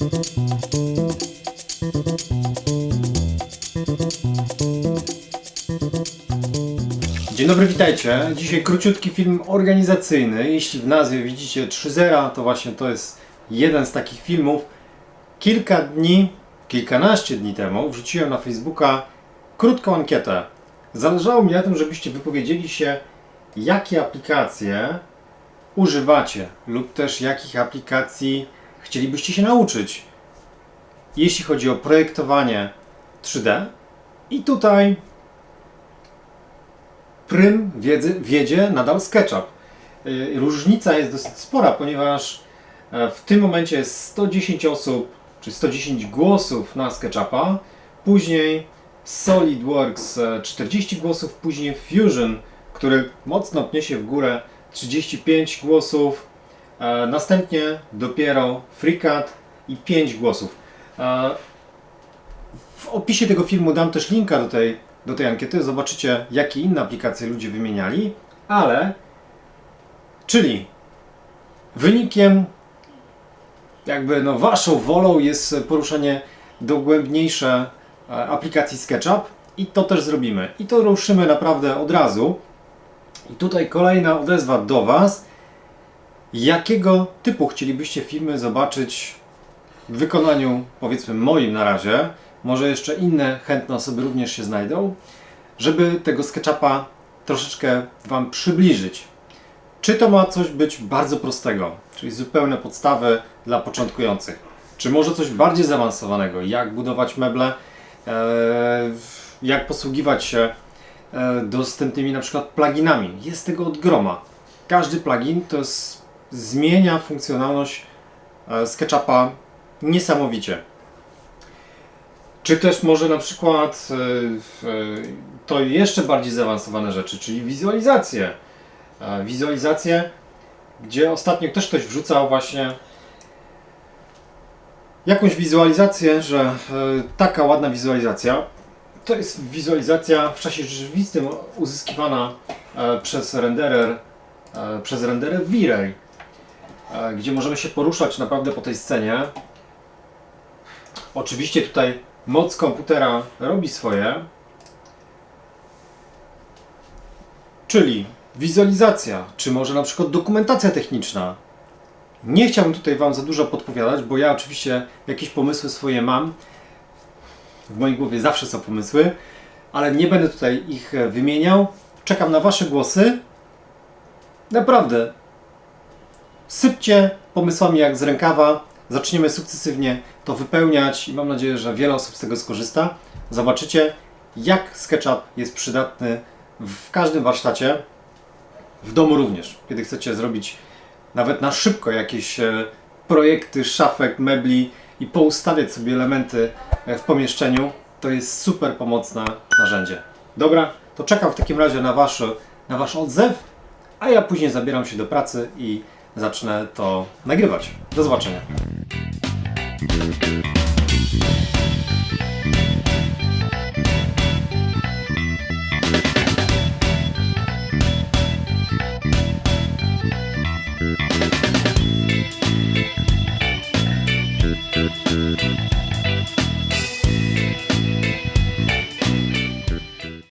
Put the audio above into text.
Dzień dobry, witajcie. Dzisiaj króciutki film organizacyjny. Jeśli w nazwie widzicie 3.0, to właśnie to jest jeden z takich filmów. Kilka dni, kilkanaście dni temu wrzuciłem na Facebooka krótką ankietę. Zależało mi na tym, żebyście wypowiedzieli się, jakie aplikacje używacie lub też jakich aplikacji chcielibyście się nauczyć, jeśli chodzi o projektowanie 3D. I tutaj prym wiedzy, wiedzie nadal SketchUp. Y, Różnica jest dosyć spora, ponieważ e, w tym momencie jest 110 osób, czy 110 głosów na SketchUpa, później SolidWorks e, 40 głosów, później Fusion, który mocno pnie się w górę 35 głosów, e, następnie dopiero FreeCAD i 5 głosów. W opisie tego filmu dam też linka do tej, do tej ankiety. Zobaczycie, jakie inne aplikacje ludzie wymieniali, ale czyli wynikiem, jakby no waszą wolą jest poruszenie dogłębniejsze e, aplikacji SketchUp i to też zrobimy. I to ruszymy naprawdę od razu. I tutaj kolejna odezwa do Was. Jakiego typu chcielibyście filmy zobaczyć w wykonaniu, powiedzmy moim na razie, może jeszcze inne chętne osoby również się znajdą, żeby tego SketchUpa troszeczkę Wam przybliżyć. Czy to ma coś być bardzo prostego, czyli zupełne podstawy dla początkujących? Czy może coś bardziej zaawansowanego, jak budować meble, e, jak posługiwać się e, dostępnymi na przykład pluginami? Jest tego od groma. Każdy plugin to jest, zmienia funkcjonalność e, SketchUpa niesamowicie. Czy też może na przykład e, w- to jeszcze bardziej zaawansowane rzeczy, czyli wizualizacje. E, Wizualizacje, gdzie ostatnio też ktoś wrzucał właśnie jakąś wizualizację, że e, taka ładna wizualizacja to jest wizualizacja w czasie rzeczywistym uzyskiwana e, przez renderer, e, przez renderer V-Ray, e, gdzie możemy się poruszać naprawdę po tej scenie. Oczywiście tutaj moc komputera robi swoje, czyli wizualizacja, czy może na przykład dokumentacja techniczna. Nie chciałbym tutaj Wam za dużo podpowiadać, bo ja oczywiście jakieś pomysły swoje mam. W mojej głowie zawsze są pomysły, ale nie będę tutaj ich e, wymieniał. Czekam na Wasze głosy. Naprawdę. Sypcie pomysłami jak z rękawa. Zaczniemy sukcesywnie to wypełniać i mam nadzieję, że wiele osób z tego skorzysta. Zobaczycie, jak SketchUp jest przydatny w każdym warsztacie, w domu również. Kiedy chcecie zrobić nawet na szybko jakieś e, projekty szafek, mebli i poustawiać sobie elementy e, w pomieszczeniu, to jest super pomocne narzędzie. Dobra, to czekam w takim razie na wasz, na wasz odzew, a ja później zabieram się do pracy i zacznę to nagrywać. Do zobaczenia.